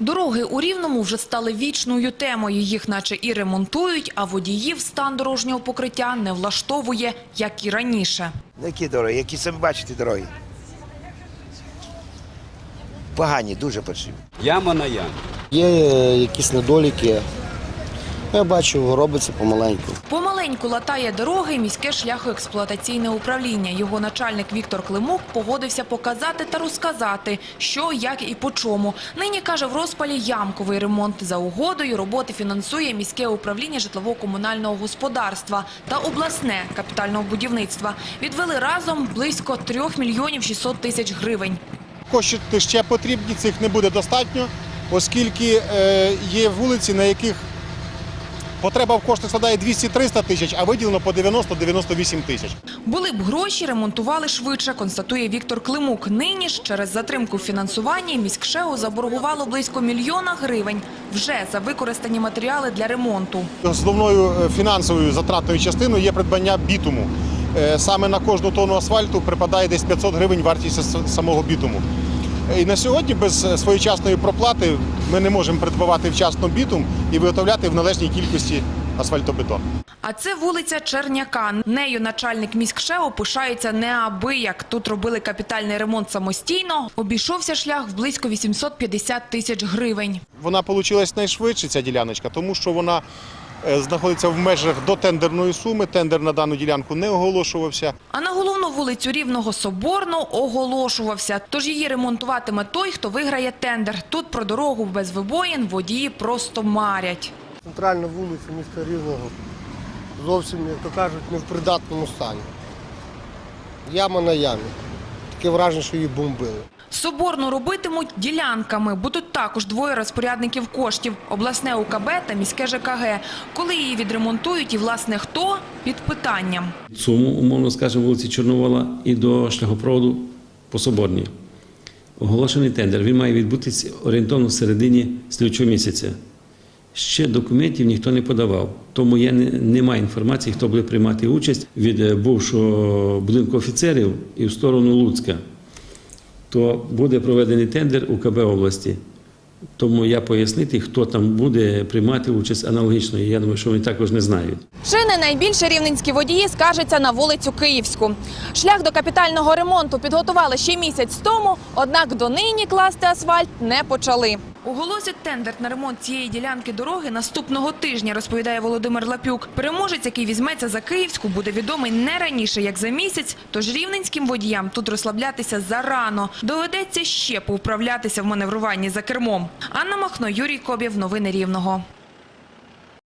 Дороги у Рівному вже стали вічною темою. Їх наче і ремонтують, а водіїв стан дорожнього покриття не влаштовує, як і раніше. Які дороги? Які самі бачите дороги? Погані, дуже потрібні. Яма на ямі. Є е, якісь недоліки. Я бачу, робиться помаленьку. Помаленьку латає дороги міське шляхоексплуатаційне управління. Його начальник Віктор Климук погодився показати та розказати, що, як і по чому. Нині, каже, в розпалі ямковий ремонт. За угодою роботи фінансує міське управління житлово-комунального господарства та обласне капітального будівництва. Відвели разом близько 3 мільйонів 600 тисяч гривень. Кошти ще потрібні, цих не буде достатньо, оскільки е, є вулиці, на яких потреба в коштах складає 200-300 тисяч, а виділено по 90-98 тисяч. Були б гроші, ремонтували швидше, констатує Віктор Климук. Нині ж через затримку в фінансуванні міськшеу заборгувало близько мільйона гривень вже за використані матеріали для ремонту. Основною е, фінансовою затратною частиною є придбання бітуму. Е, Саме на кожну тонну асфальту припадає десь 500 гривень вартість самого бітуму. І на сьогодні без е, своєчасної проплати ми не можемо придбавати вчасно бітум і виготовляти в належній кількості асфальтобетон. А це вулиця Черняка. Нею начальник міськшеу пишається неабияк. Тут робили капітальний ремонт самостійно. Обійшовся шлях в близько 850 тисяч гривень. Вона вийшла найшвидше, ця діляночка, тому що вона знаходиться в межах до тендерної суми. Тендер на дану ділянку не оголошувався. А на головну вулицю Рівного Соборну оголошувався. Тож її ремонтуватиме той, хто виграє тендер. Тут про дорогу без вибоїн водії просто марять. Центральна вулиця міста Рівного зовсім, як то кажуть, не в придатному стані. Яма на ямі. Таке враження, що її бомбили. Соборну робитимуть ділянками. Будуть також двоє розпорядників коштів – обласне УКБ та міське ЖКГ. Коли її відремонтують і, власне, хто – під питанням. Суму, умовно скажемо, вулиці Чорновола і до шляхопроводу по Соборній. Оголошений тендер. Він має відбутися орієнтовно в середині слідчого місяця. Ще документів ніхто не подавав, тому я не, немає інформації, хто буде приймати участь від е, бувшого будинку офіцерів і в сторону Луцька. То буде проведений тендер у КБ області. Тому я пояснити, хто там буде приймати участь аналогічно. Я думаю, що вони також не знають. Чи не найбільше рівненські водії скажеться на вулицю Київську. Шлях до капітального ремонту підготували ще місяць тому, однак донині класти асфальт не почали. Оголосять тендер на ремонт цієї ділянки дороги наступного тижня, розповідає Володимир Лапюк. Переможець, який візьметься за Київську, буде відомий не раніше, як за місяць, тож рівненським водіям тут розслаблятися зарано. Доведеться ще повправлятися в маневруванні за кермом. Анна Махно, Юрій Кобєв. Новини Рівного.